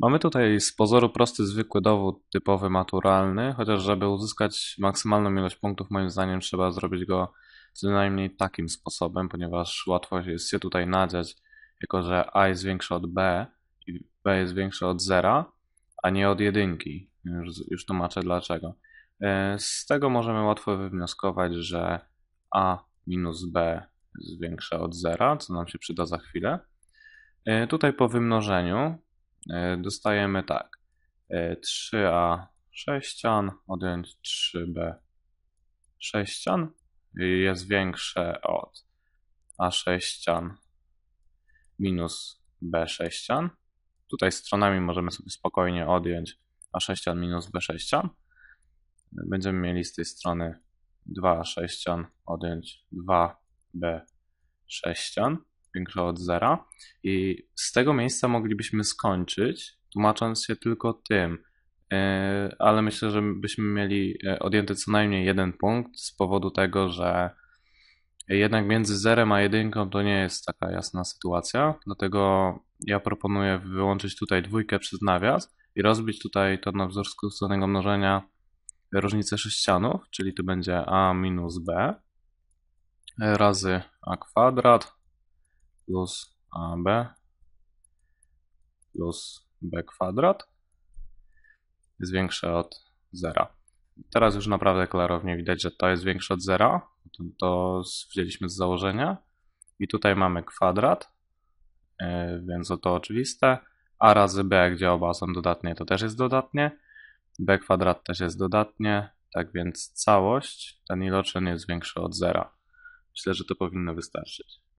Mamy tutaj z pozoru prosty, zwykły dowód typowy maturalny, chociaż żeby uzyskać maksymalną ilość punktów, moim zdaniem trzeba zrobić go co najmniej takim sposobem, ponieważ łatwo jest się tutaj nadziać, jako że a jest większe od b i b jest większe od zera, a nie od jedynki. Już, już tłumaczę dlaczego. E, z tego możemy łatwo wywnioskować, że a minus b jest większe od zera, co nam się przyda za chwilę. E, tutaj po wymnożeniu dostajemy tak. 3a sześcian odjąć 3b sześcian jest większe od a sześcian minus b sześcian. Tutaj stronami możemy sobie spokojnie odjąć a sześcian minus b sześcian. Będziemy mieli z tej strony 2 sześcian odjąć 2b sześcian większe od zera. I z tego miejsca moglibyśmy skończyć, tłumacząc się tylko tym, e, ale myślę, że byśmy mieli e, odjęty co najmniej jeden punkt z powodu tego, że jednak między zerem a jedynką to nie jest taka jasna sytuacja, dlatego ja proponuję wyłączyć tutaj dwójkę przez nawias i rozbić tutaj to na wzór skróconego mnożenia różnicę sześcianów, czyli to będzie a minus b razy a kwadrat plus ab plus b kwadrat jest większe od zera. Teraz już naprawdę klarownie widać, że to jest większe od zera. To, wzięliśmy z założenia. I tutaj mamy kwadrat, e, więc to oczywiste. a razy b, gdzie oba są dodatnie, to też jest dodatnie. b kwadrat też jest dodatnie. Tak więc całość, ten iloczyn jest większy od zera. Myślę, że to powinno wystarczyć.